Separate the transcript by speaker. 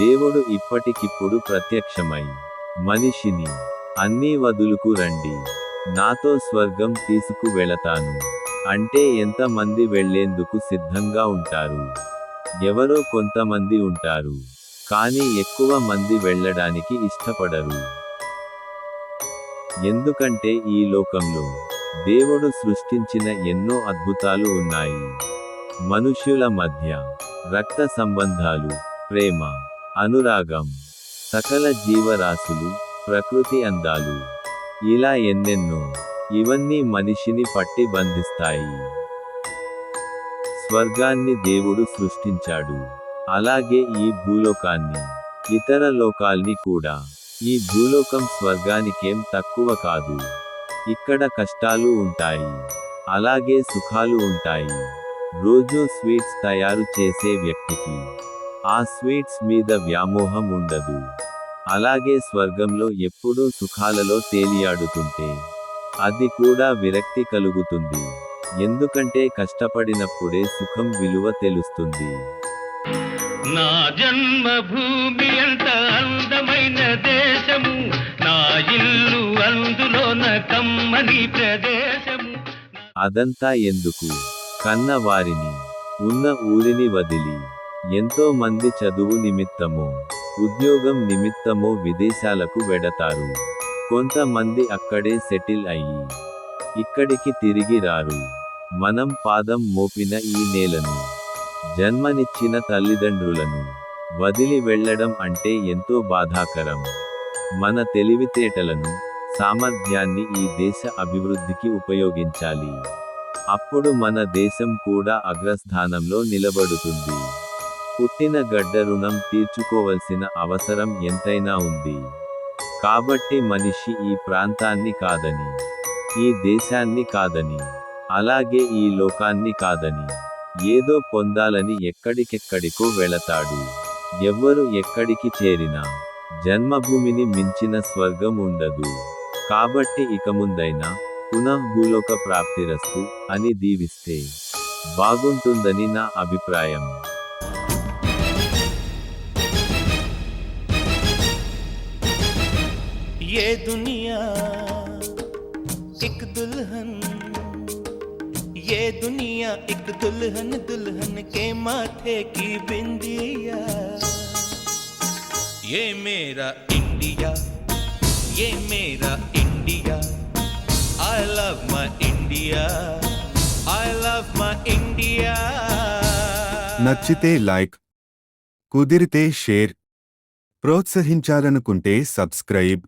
Speaker 1: దేవుడు ఇప్పటికిప్పుడు ప్రత్యక్షమై. మనిషిని అన్నీ వదులుకు రండి. నాతో స్వర్గం తీసుకు వెళతాను. అంటే ఎంతమంది వెళ్ళేందుకు సిద్ధంగా ఉంటారు? ఎవరో కొంతమంది ఉంటారు. కానీ ఎక్కువ మంది వెళ్ళడానికి ఇష్టపడరు. ఎందుకంటే ఈ లోకంలో దేవుడు సృష్టించిన ఎన్నో అద్భుతాలు ఉన్నాయి. మనుష్యుల మధ్య రక్త సంబంధాలు ప్రేమ అనురాగం సకల జీవరాశులు ప్రకృతి అందాలు. ఇలా ఎన్నెన్నో ఇవన్నీ మనిషిని పట్టి బంధిస్తాయి. స్వర్గాన్ని దేవుడు సృష్టించాడు. అలాగే ఈ భూలోకాన్ని ఇతర లోకాల్ని కూడా. ఈ భూలోకం స్వర్గానికేం తక్కువ కాదు. ఇక్కడ కష్టాలు ఉంటాయి. అలాగే సుఖాలు ఉంటాయి. రోజు స్వీట్స్ తయారు చేసే వ్యక్తికి ఆ స్వీట్స్ మీద వ్యామోహం ఉండదు. అలాగే స్వర్గంలో ఎప్పుడూ సుఖాలలో తేలియాడుతుంటే అది కూడా విరక్తి కలుగుతుంది. ఎందుకంటే కష్టపడినప్పుడే సుఖం విలువ తెలుస్తుంది.
Speaker 2: నా జన్మభూమి అంత అందమైన దేశము నా ఇల్లు అందులోన కమ్మని ప్రదేశము.
Speaker 1: అదంతా ఎందుకు? కన్న వారిని ఉన్న ఊరిని వదిలి. ఎంతో మంది చదువు నిమిత్తమో ఉద్యోగం నిమిత్తమో విదేశాలకు వెడతారు. కొంతమంది అక్కడే సెటిల్ అయ్యి ఇక్కడికి తిరిగి రారు. మనం పాదం మోపిన ఈ నేలను జన్మనిచ్చిన తల్లిదండ్రులను వదిలి వెళ్ళడం అంటే ఎంతో బాధాకరం. మన తెలివితేటలను సామర్థ్యాన్ని ఈ దేశ అభివృద్ధికి ఉపయోగించాలి. అప్పుడు మన దేశం కూడా అగ్రస్థానంలో నిలబడుతుంది. పుట్టిన గడ్డ రుణం తీర్చుకోవలసిన అవసరం ఎంతైనా ఉంది. కాబట్టి మనిషి ఈ ప్రాంతాన్ని కాదని ఈ దేశాన్ని కాదని అలాగే ఈ లోకాన్ని కాదని ఏదో పొందాలని ఎక్కడికెక్కడికో వెళతాడు. ఎవ్వరు ఎక్కడికి చేరినా జన్మభూమిని మించిన స్వర్గం ఉండదు. కాబట్టి ఇక ముందైనా పునః భూలోక ప్రాప్తిరస్తు అని దీవిస్తే బాగుంటుందని నా అభిప్రాయం.
Speaker 3: ये दुनिया एक दुल्हन ये दुनिया एक दुल्हन दुल्हन के माथे की बिंदिया ये मेरा इंडिया ये मेरा India I love my India I love my India
Speaker 4: నచ్చితే లైక్ కుదిరితే షేర్ ప్రోత్సహించాలనుకుంటే సబ్స్క్రైబ్